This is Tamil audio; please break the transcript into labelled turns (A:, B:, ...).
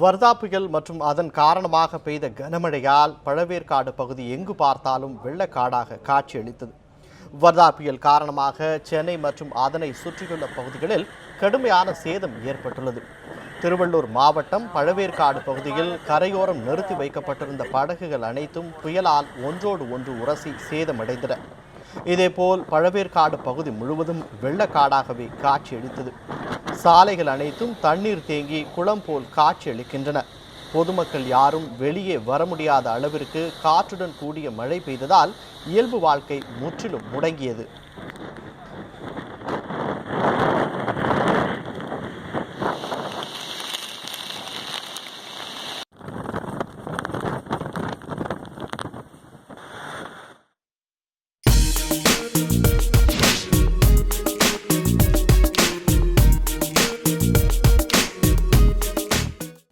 A: வர்தா புயல் மற்றும் அதன் காரணமாக பெய்த கனமழையால் பழவேற்காடு பகுதி எங்கு பார்த்தாலும் வெள்ளக்காடாக காட்சியளித்தது. வர்தா புயல் காரணமாக சென்னை மற்றும் அதனை சுற்றியுள்ள பகுதிகளில் கடுமையான சேதம் ஏற்பட்டுள்ளது. திருவள்ளூர் மாவட்டம் பழவேற்காடு பகுதியில் கரையோரம் நிறுத்தி வைக்கப்பட்டிருந்த படகுகள் அனைத்தும் புயலால் ஒன்றோடு ஒன்று உரசி சேதமடைந்தன. இதேபோல் பழவேற்காடு பகுதி முழுவதும் வெள்ளக்காடாகவே காட்சியளித்தது. சாலைகள் அனைத்தும் தண்ணீர் தேங்கி குளம் போல் காட்சியளிக்கின்றன. பொதுமக்கள் யாரும் வெளியே வர முடியாத அளவிற்கு காற்றுடன் கூடிய மழை பெய்ததால் இயல்பு வாழ்க்கை முற்றிலும் முடங்கியது.